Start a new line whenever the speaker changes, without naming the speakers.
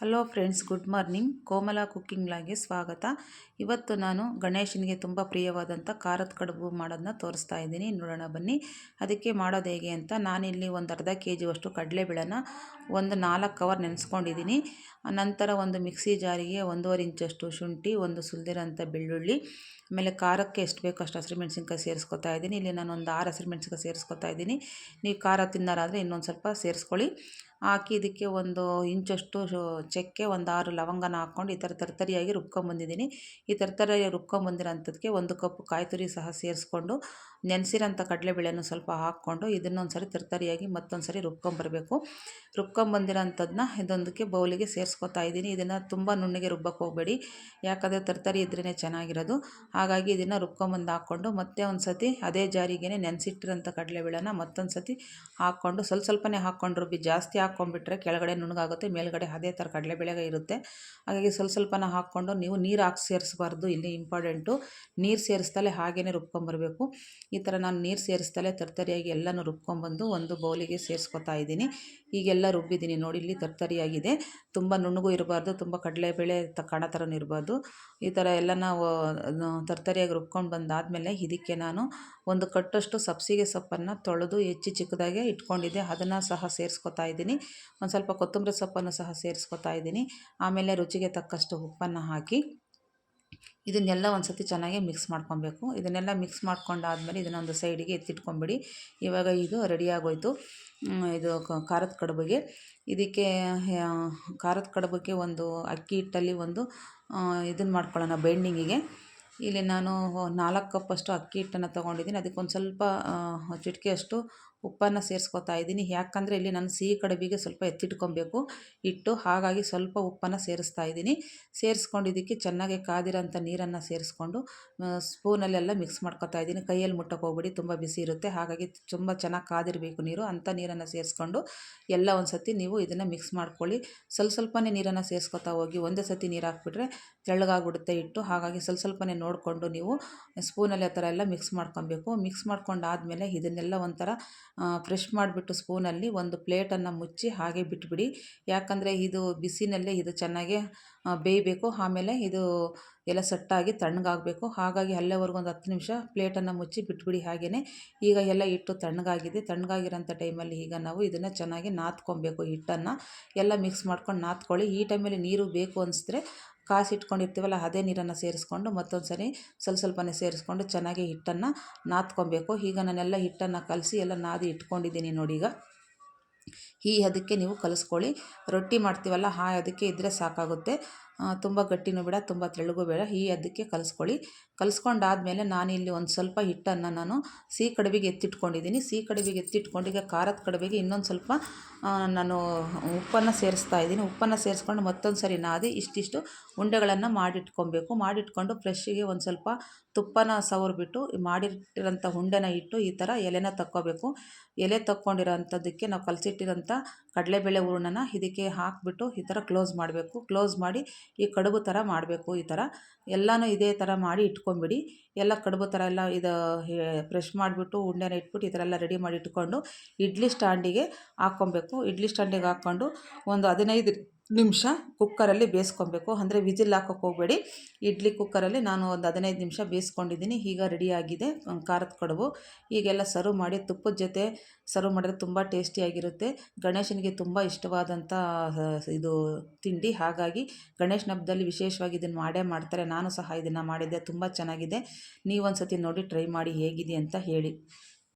Hello friends good morning Komala cooking ಲಾಗೆ ಸ್ವಾಗತ. ಇವತ್ತು ನಾನು ಗಣೇಶನಿಗೆ ತುಂಬ ಪ್ರಿಯವಾದಂಥ ಖಾರದ ಕಡುಬು ಮಾಡೋದನ್ನ ತೋರಿಸ್ತಾ ಇದ್ದೀನಿ. ನೋಡೋಣ ಬನ್ನಿ. ಅದಕ್ಕೆ ಮಾಡೋದು ಹೇಗೆ ಅಂತ ನಾನಿಲ್ಲಿ ಒಂದು ಅರ್ಧ ಕೆ ಜಿವಷ್ಟು ಕಡಲೆಬೇಳೆನ ಒಂದು ನಾಲ್ಕು ಕವರ್ ನೆನೆಸ್ಕೊಂಡಿದ್ದೀನಿ. ನಂತರ ಒಂದು ಮಿಕ್ಸಿ ಜಾರಿಗೆ ಒಂದೂವರೆ ಇಂಚಷ್ಟು ಶುಂಠಿ, ಒಂದು ಸುಲಿದಿರೋಂಥ ಬೆಳ್ಳುಳ್ಳಿ, ಆಮೇಲೆ ಖಾರಕ್ಕೆ ಎಷ್ಟು ಬೇಕೋ ಅಷ್ಟು ಹಸಿರು ಮೆಣಸಿನ್ಕಾಯಿ ಸೇರಿಸ್ಕೊತಾ ಇದ್ದೀನಿ. ಇಲ್ಲಿ ನಾನು ಒಂದು ಆರು ಹಸಿರು ಮೆಣಸಿನ್ಕಾಯಿ ಸೇರಿಸ್ಕೊತಾ ಇದ್ದೀನಿ. ನೀವು ಖಾರ ತಿನ್ನೋರಾದರೆ ಇನ್ನೊಂದು ಸ್ವಲ್ಪ ಸೇರಿಸ್ಕೊಳ್ಳಿ. ಹಾಕಿ ಇದಕ್ಕೆ ಒಂದು ಇಂಚಷ್ಟು ಚಕ್ಕೆ ಒಂದು ಆರು ಲವಂಗನ ಹಾಕ್ಕೊಂಡು ಈ ಥರ ತರ್ತರಿಯಾಗಿ ರುಬ್ಕೊಂಬಂದಿದ್ದೀನಿ. ಈ ತರ್ತರಿಯಾಗಿ ರುಬ್ಕೊಂಬಂದಿರೋಂಥದ್ದಕ್ಕೆ ಒಂದು ಕಪ್ ಕಾಯಿ ತುರಿ ಸಹ ಸೇರಿಸ್ಕೊಂಡು ನೆನೆಸಿರೋಂಥ ಕಡಲೆಬೇಳೆನ ಸ್ವಲ್ಪ ಹಾಕ್ಕೊಂಡು ಇದನ್ನೊಂದು ಸರಿ ತರ್ತರಿಯಾಗಿ ಮತ್ತೊಂದು ಸರಿ ರುಬ್ಕೊಂಬರಬೇಕು. ರುಬ್ಕೊಂಬಂದಿರೋಂಥದ್ದನ್ನ ಇದೊಂದಕ್ಕೆ ಬೌಲಿಗೆ ಸೇರಿಸ್ಕೊತಾ ಇದ್ದೀನಿ. ಇದನ್ನು ತುಂಬ ನುಣ್ಣಗೆ ರುಬ್ಬಕ್ಕೆ ಹೋಗಬೇಡಿ. ಯಾಕಂದರೆ ತರ್ತರಿ ಇದ್ರೇ ಚೆನ್ನಾಗಿರೋದು. ಹಾಗಾಗಿ ಇದನ್ನು ರುಬ್ಕೊಂಬಂದು ಹಾಕ್ಕೊಂಡು ಮತ್ತೆ ಒಂದು ಸತಿ ಅದೇ ಜಾರಿಗೆ ನೆನೆಸಿಟ್ಟಿರೋಂಥ ಕಡಲೆಬೇಳೆನ ಮತ್ತೊಂದು ಸತಿ ಹಾಕ್ಕೊಂಡು ಸ್ವಲ್ಪ ಸ್ವಲ್ಪನೇ ಹಾಕ್ಕೊಂಡು ರುಬ್ಬಿ ಜಾಸ್ತಿ ಹಾಕ್ಕೊಂಡ್ಬಿಟ್ರೆ ಕೆಳಗಡೆ ನುಣ್ಣಗಾಗುತ್ತೆ, ಮೇಲ್ಗಡೆ ಅದೇ ಥರ ಕಡಲೆಬೇಳೆಗೆ ಇರುತ್ತೆ. ಹಾಗಾಗಿ ಸ್ವಲ್ಪ ಸ್ವಲ್ಪನ ಹಾಕ್ಕೊಂಡು ನೀವು ನೀರು ಹಾಕಿ ಸೇರಿಸಬಾರ್ದು. ಇಲ್ಲಿ ಇಂಪಾರ್ಟೆಂಟು. ನೀರು ಸೇರಿಸ್ದಲೇ ಹಾಗೇ ರುಬ್ಕೊಂಬರಬೇಕು. ಈ ಥರ ನಾನು ನೀರು ಸೇರಿಸ್ತಲೇ ತರ್ತರಿಯಾಗಿ ಎಲ್ಲನೂ ರುಬ್ಕೊಂಡ್ಬಂದು ಒಂದು ಬೌಲಿಗೆ ಸೇರಿಸ್ಕೊತಾ ಇದ್ದೀನಿ. ಈಗೆಲ್ಲ ರುಬ್ಬಿದ್ದೀನಿ ನೋಡಿ, ಇಲ್ಲಿ ತರ್ತರಿಯಾಗಿದೆ. ತುಂಬ ನುಣ್ಣಗೂ ಇರಬಾರ್ದು, ತುಂಬ ಕಡಲೆಬೇಳೆ ತ, ಕಾಣೋ ಥರನೂ ಇರಬಾರ್ದು. ಈ ಥರ ಎಲ್ಲ ನಾವು ತರ್ತರಿಯಾಗಿ ರುಬ್ಕೊಂಡು ಬಂದಾದಮೇಲೆ ಇದಕ್ಕೆ ನಾನು ಒಂದು ಕಟ್ಟಷ್ಟು ಸಬ್ಸಿಗೆ ಸೊಪ್ಪನ್ನು ತೊಳೆದು ಹೆಚ್ಚು ಚಿಕ್ಕದಾಗೆ ಇಟ್ಕೊಂಡಿದ್ದೆ. ಅದನ್ನು ಸಹ ಸೇರಿಸ್ಕೊತಾ ಇದ್ದೀನಿ. ಒಂದು ಸ್ವಲ್ಪ ಕೊತ್ತಂಬರಿ ಸೊಪ್ಪನ್ನು ಸಹ ಸೇರಿಸ್ಕೊತಾ ಇದ್ದೀನಿ. ಆಮೇಲೆ ರುಚಿಗೆ ತಕ್ಕಷ್ಟು ಉಪ್ಪನ್ನು ಹಾಕಿ ಇದನ್ನೆಲ್ಲ ಒಂದು ಸತಿ ಚೆನ್ನಾಗಿ ಮಿಕ್ಸ್ ಮಾಡ್ಕೊಬೇಕು. ಇದನ್ನೆಲ್ಲ ಮಿಕ್ಸ್ ಮಾಡ್ಕೊಂಡಾದ್ಮೇಲೆ ಇದನ್ನೊಂದು ಸೈಡಿಗೆ ಎತ್ತಿಟ್ಕೊಂಬಿಡಿ. ಇವಾಗ ಇದು ರೆಡಿಯಾಗೋಯಿತು ಇದು ಖಾರದ ಕಡುಬಿಗೆ. ಇದಕ್ಕೆ ಖಾರದ ಕಡುಬಿಗೆ ಒಂದು ಅಕ್ಕಿ ಹಿಟ್ಟಲ್ಲಿ ಒಂದು ಇದನ್ನು ಮಾಡ್ಕೊಳ್ಳೋಣ ಬೈಂಡಿಂಗಿಗೆ ಇಲ್ಲಿ ನಾನು ನಾಲ್ಕು ಕಪ್ಪಷ್ಟು ಅಕ್ಕಿ ಹಿಟ್ಟನ್ನು ತೊಗೊಂಡಿದ್ದೀನಿ. ಅದಕ್ಕೊಂದು ಸ್ವಲ್ಪ ಚಿಟಿಕೆಯಷ್ಟು ಉಪ್ಪನ್ನು ಸೇರಿಸ್ಕೊತಾ ಇದ್ದೀನಿ. ಯಾಕಂದರೆ ಇಲ್ಲಿ ನಾನು ಸಿಹಿ ಕಡುಬಿಗೆ ಸ್ವಲ್ಪ ಎತ್ತಿಟ್ಕೊಬೇಕು. ಇಟ್ಟು ಹಾಗಾಗಿ ಸ್ವಲ್ಪ ಉಪ್ಪನ್ನು ಸೇರಿಸ್ತಾ ಇದ್ದೀನಿ. ಸೇರಿಸ್ಕೊಂಡು ಇದಕ್ಕೆ ಚೆನ್ನಾಗಿ ಕಾದಿರೋಂಥ ನೀರನ್ನು ಸೇರಿಸ್ಕೊಂಡು ಸ್ಪೂನಲ್ಲೆಲ್ಲ ಮಿಕ್ಸ್ ಮಾಡ್ಕೊತಾ ಇದ್ದೀನಿ. ಕೈಯಲ್ಲಿ ಮುಟ್ಟಕ್ಕೆ ಹೋಗ್ಬಿಡಿ, ತುಂಬ ಬಿಸಿ ಇರುತ್ತೆ. ಹಾಗಾಗಿ ತುಂಬ ಚೆನ್ನಾಗಿ ಕಾದಿರಬೇಕು ನೀರು. ಅಂಥ ನೀರನ್ನು ಸೇರಿಸ್ಕೊಂಡು ಎಲ್ಲ ಒಂದು ಸತಿ ನೀವು ಇದನ್ನು ಮಿಕ್ಸ್ ಮಾಡ್ಕೊಳ್ಳಿ. ಸ್ವಲ್ಪ ಸ್ವಲ್ಪನೇ ನೀರನ್ನು ಸೇರಿಸ್ಕೊತಾ ಹೋಗಿ, ಒಂದೇ ಸತಿ ನೀರು ಹಾಕ್ಬಿಟ್ರೆ ತೆಳ್ಳಗಾಗ್ಬಿಡುತ್ತೆ ಇಟ್ಟು ಹಾಗಾಗಿ ಸ್ವಲ್ಪ ಸ್ವಲ್ಪನೇ ನೋಡಿಕೊಂಡು ನೀವು ಸ್ಪೂನಲ್ಲಿ ಆ ಥರ ಎಲ್ಲ ಮಿಕ್ಸ್ ಮಾಡ್ಕೊಬೇಕು. ಮಿಕ್ಸ್ ಮಾಡ್ಕೊಂಡಾದಮೇಲೆ ಇದನ್ನೆಲ್ಲ ಒಂಥರ ಫ್ರೆಶ್ ಮಾಡಿಬಿಟ್ಟು ಸ್ಪೂನಲ್ಲಿ ಒಂದು ಪ್ಲೇಟನ್ನು ಮುಚ್ಚಿ ಹಾಗೆ ಬಿಟ್ಬಿಡಿ. ಯಾಕಂದರೆ ಇದು ಬಿಸಿನಲ್ಲೇ ಇದು ಚೆನ್ನಾಗಿ ಬೇಯಬೇಕು. ಆಮೇಲೆ ಇದು ಎಲ್ಲ ಸಟ್ಟಾಗಿ ತಣ್ಣಗಾಗಬೇಕು. ಹಾಗಾಗಿ ಅಲ್ಲೇವರೆಗೂ ಒಂದು ಹತ್ತು ನಿಮಿಷ ಪ್ಲೇಟನ್ನು ಮುಚ್ಚಿ ಬಿಟ್ಬಿಡಿ ಹಾಗೆಯೇ ಈಗ ಎಲ್ಲ ಹಿಟ್ಟು ತಣ್ಣಗಾಗಿದೆ. ತಣ್ಣಗಾಗಿರೋಂಥ ಟೈಮಲ್ಲಿ ಈಗ ನಾವು ಇದನ್ನು ಚೆನ್ನಾಗಿ ನಾದ್ಕೊಬೇಕು ಹಿಟ್ಟನ್ನು. ಎಲ್ಲ ಮಿಕ್ಸ್ ಮಾಡ್ಕೊಂಡು ನಾದ್ಕೊಳ್ಳಿ. ಈ ಟೈಮಲ್ಲಿ ನೀರು ಬೇಕು ಅನಿಸಿದ್ರೆ ಕಾಸಿ ಇಟ್ಕೊಂಡಿರ್ತೀವಲ್ಲ, ಅದೇ ನೀರನ್ನು ಸೇರಿಸ್ಕೊಂಡು ಮತ್ತೊಂದು ಸರಿ ಸ್ವಲ್ಪ ಸ್ವಲ್ಪನೇ ಸೇರಿಸ್ಕೊಂಡು ಚೆನ್ನಾಗಿ ಹಿಟ್ಟನ್ನು ನಾದ್ಕೊಬೇಕು. ಈಗ ನಾನೆಲ್ಲ ಹಿಟ್ಟನ್ನು ಕಲಸಿ ಎಲ್ಲ ನಾದಿ ಇಟ್ಕೊಂಡಿದ್ದೀನಿ ನೋಡಿ ಈಗ. ಈ ಅದಕ್ಕೆ ನೀವು ಕಲಿಸ್ಕೊಳ್ಳಿ. ರೊಟ್ಟಿ ಮಾಡ್ತೀವಲ್ಲ, ಆ ಅದಕ್ಕೆ ಇದ್ದರೆ ಸಾಕಾಗುತ್ತೆ. ತುಂಬ ಗಟ್ಟಿನೂ ಬೇಡ, ತುಂಬ ತೆಳ್ಳಗೂ ಬೇಡ. ಈ ಅದಕ್ಕೆ ಕಲಿಸ್ಕೊಳ್ಳಿ. ಕಲಿಸ್ಕೊಂಡಾದ್ಮೇಲೆ ನಾನಿಲ್ಲಿ ಒಂದು ಸ್ವಲ್ಪ ಹಿಟ್ಟನ್ನು ನಾನು ಸಿಹಿ ಕಡುಬಿಗೆ ಎತ್ತಿಟ್ಕೊಂಡಿದ್ದೀನಿ. ಸಿಹಿ ಕಡುಬಿಗೆ ಎತ್ತಿಟ್ಕೊಂಡು ಈಗ ಖಾರದ ಕಡುಬಿಗೆ ಇನ್ನೊಂದು ಸ್ವಲ್ಪ ನಾನು ಉಪ್ಪನ್ನು ಸೇರಿಸ್ತಾ ಇದ್ದೀನಿ. ಉಪ್ಪನ್ನು ಸೇರಿಸ್ಕೊಂಡು ಮತ್ತೊಂದು ಸರಿ ನಾದಿ ಇಷ್ಟಿಷ್ಟು ಉಂಡೆಗಳನ್ನು ಮಾಡಿಟ್ಕೊಬೇಕು. ಮಾಡಿಟ್ಕೊಂಡು ಫ್ರೆಶ್ಶಿಗೆ ಒಂದು ಸ್ವಲ್ಪ ತುಪ್ಪನ ಸವರ್ಬಿಟ್ಟು ಮಾಡಿಟ್ಟಿರೋಂಥ ಉಂಡೆನ ಇಟ್ಟು ಈ ಥರ ಎಲೆನ ತಕ್ಕೋಬೇಕು. ಎಲೆ ತಕ್ಕೊಂಡಿರೋಂಥದ್ದಕ್ಕೆ ನಾವು ಕಲಸಿಟ್ಟಿರೋಂಥ ಕಡಲೆಬೇಳೆ ಹೂರ್ಣನ ಇದಕ್ಕೆ ಹಾಕಿಬಿಟ್ಟು ಈ ಥರ ಕ್ಲೋಸ್ ಮಾಡಬೇಕು. ಕ್ಲೋಸ್ ಮಾಡಿ ಈ ಕಡುಬು ಥರ ಮಾಡಬೇಕು, ಈ ಥರ. ಎಲ್ಲನೂ ಇದೇ ಥರ ಮಾಡಿ ಇಟ್ಕೊಂಬಿಡಿ. ಎಲ್ಲ ಕಡುಬು ಥರ ಎಲ್ಲ ಇದು ಫ್ರೆಶ್ ಮಾಡಿಬಿಟ್ಟು ಉಂಡೆನ ಇಟ್ಬಿಟ್ಟು ಈ ಥರ ಎಲ್ಲ ರೆಡಿ ಮಾಡಿ ಇಟ್ಕೊಂಡು ಇಡ್ಲಿ ಸ್ಟ್ಯಾಂಡಿಗೆ ಹಾಕ್ಕೊಬೇಕು. ಇಡ್ಲಿ ಸ್ಟ್ಯಾಂಡಿಗೆ ಹಾಕ್ಕೊಂಡು ಒಂದು ಹದಿನೈದು ನಿಮಿಷ ಕುಕ್ಕರಲ್ಲಿ ಬೇಯಿಸ್ಕೊಬೇಕು. ಅಂದರೆ ವಿಜಿಲ್ ಹಾಕೋಕೆ ಹೋಗಬೇಡಿ. ಇಡ್ಲಿ ಕುಕ್ಕರಲ್ಲಿ ನಾನು ಒಂದು ಹದಿನೈದು ನಿಮಿಷ ಬೇಯಿಸ್ಕೊಂಡಿದ್ದೀನಿ. ಈಗ ರೆಡಿಯಾಗಿದೆ ಖಾರದ ಕಡುಬು. ಈಗೆಲ್ಲ ಸರ್ವ್ ಮಾಡಿ ತುಪ್ಪದ ಜೊತೆ ಸರ್ವ್ ಮಾಡಿದ್ರೆ ತುಂಬ ಟೇಸ್ಟಿಯಾಗಿರುತ್ತೆ ಗಣೇಶನಿಗೆ ತುಂಬ ಇಷ್ಟವಾದಂಥ ಇದು ತಿಂಡಿ. ಹಾಗಾಗಿ ಗಣೇಶನ ಹಬ್ಬದಲ್ಲಿ ವಿಶೇಷವಾಗಿ ಇದನ್ನು ಮಾಡೇ ಮಾಡ್ತಾರೆ. ನಾನು ಸಹ ಇದನ್ನು ಮಾಡಿದ್ದೆ. ತುಂಬ ಚೆನ್ನಾಗಿದೆ. ನೀವೊಂದು ಸತಿ ನೋಡಿ, ಟ್ರೈ ಮಾಡಿ ಹೇಗಿದೆ ಅಂತ ಹೇಳಿ.